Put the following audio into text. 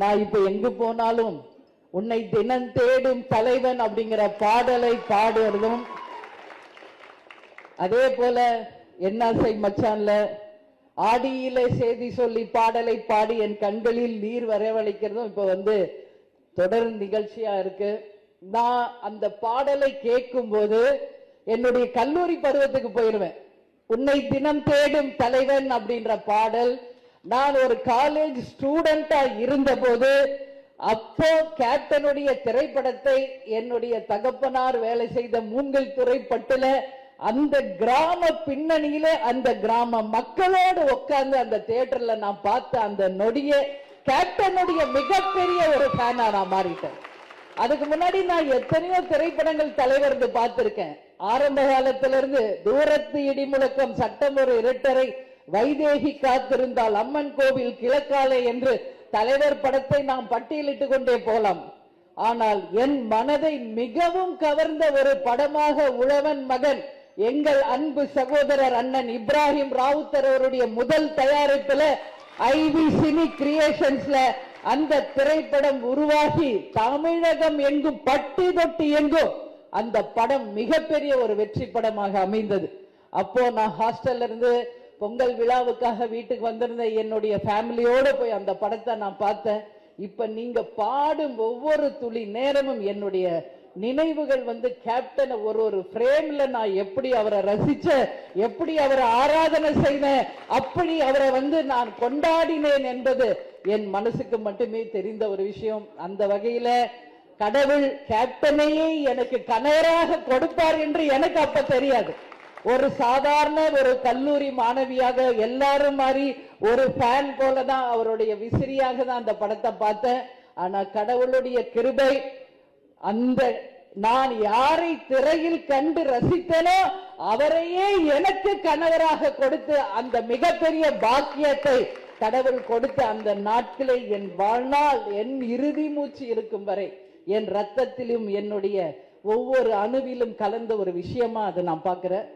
நான் இப்ப எங்கு போனாலும் உன்னை தினம் தேடும் தலைவன் அப்படிங்கிற பாடலை பாடுறதும் அதே போல என்னாசை மச்சான்ல ஆடியில செய்தி சொல்லி பாடலை பாடி என் கண்களில் நீர் வரவழைக்கிறதும் இப்ப வந்து தொடர் நிகழ்ச்சியா இருக்கு. நான் அந்த பாடலை கேட்கும் போது என்னுடைய கல்லூரி பருவத்துக்கு போயிருவேன். உன்னை தினம் தேடும் தலைவன் அப்படின்ற பாடல் நான் ஒரு காலேஜ் ஸ்டூடெண்டா இருந்தபோது அப்போ கேப்டனுடைய திரைப்படத்தை என்னுடைய தகப்பனார் வேலை செய்த மூங்கில் துறைப்பட்டுல அந்த கிராம பின்னணியில அந்த கிராம மக்களோடு உட்கார்ந்து அந்த தியேட்டர்ல நான் பார்த்த அந்த நொடிய கேப்டனுடைய மிகப்பெரிய ஒரு ஃபேனா நான் மாறிட்டேன். அதுக்கு முன்னாடி நான் எத்தனையோ திரைப்படங்கள் தலைவர் பார்த்திருக்கேன். ஆரம்ப காலத்திலிருந்து தூரத்து இடிமுழக்கம் சட்டம் ஒரு இரட்டரை வைதேகி காத்திருந்தால் அம்மன் கோவில் கிழக்காலே என்று தலைவர் படத்தை நாம் பட்டியலிட்டு கொண்டே போலாம். ஆனால் என் மனதை மிகவும் கவர்ந்த ஒரு படமாக உழவன் மகன் எங்கள் அன்பு சகோதரர் அண்ணன் இப்ராஹிம் ராவுத்தர் அவருடைய முதல் தயாரிப்புல ஐவி சினி கிரியேஷன்ஸ்ல அந்த திரைப்படம் உருவாகி தமிழகம் எங்கும் பட்டி தொட்டி எங்கும் அந்த படம் மிகப்பெரிய ஒரு வெற்றி படமாக அமைந்தது. அப்போ நான் ஹாஸ்டல்ல இருந்து பொங்கல் விழாவுக்காக வீட்டுக்கு வந்திருந்த என்னுடைய ஃபேமிலியோட போய் அந்த படத்தை நான் பார்த்தேன். இப்போ நீங்கள் பாடும் ஒவ்வொரு துளி நேரமும் என்னுடைய நினைவுகள் வந்து கேப்டனை ஒரு ஒரு ஃப்ரேம்ல நான் எப்படி அவரை ரசிச்ச எப்படி அவரை ஆராதனை செய்தேன் அப்படி அவரை வந்து நான் கொண்டாடினேன் என்பது என் மனசுக்கு மட்டுமே தெரிந்த ஒரு விஷயம். அந்த வகையில கடவுள் கேப்டனையே எனக்கு கணவராக கொடுப்பார் என்று எனக்கு அப்ப தெரியாது. ஒரு சாதாரண ஒரு கல்லூரி மாணவியாக எல்லாரும் மாதிரி ஒரு ஃபேன் போல தான் அவருடைய விசிறியாக தான் அந்த படத்தை பார்த்தேன். ஆனா கடவுளுடைய கிருபை அந்த நான் யாரை திரையில் கண்டு ரசித்தனோ அவரையே எனக்கு கணவராக கொடுத்து அந்த மிகப்பெரிய பாக்கியத்தை கடவுள் கொடுத்த அந்த நாட்களை என் வாழ்நாள் என் இறுதி மூச்சு இருக்கும் வரை. என் ரத்தத்திலும் என்னுடைய ஒவ்வொரு அணுவிலும் கலந்த ஒரு விஷயமா அதை நான் பார்க்கிறேன்.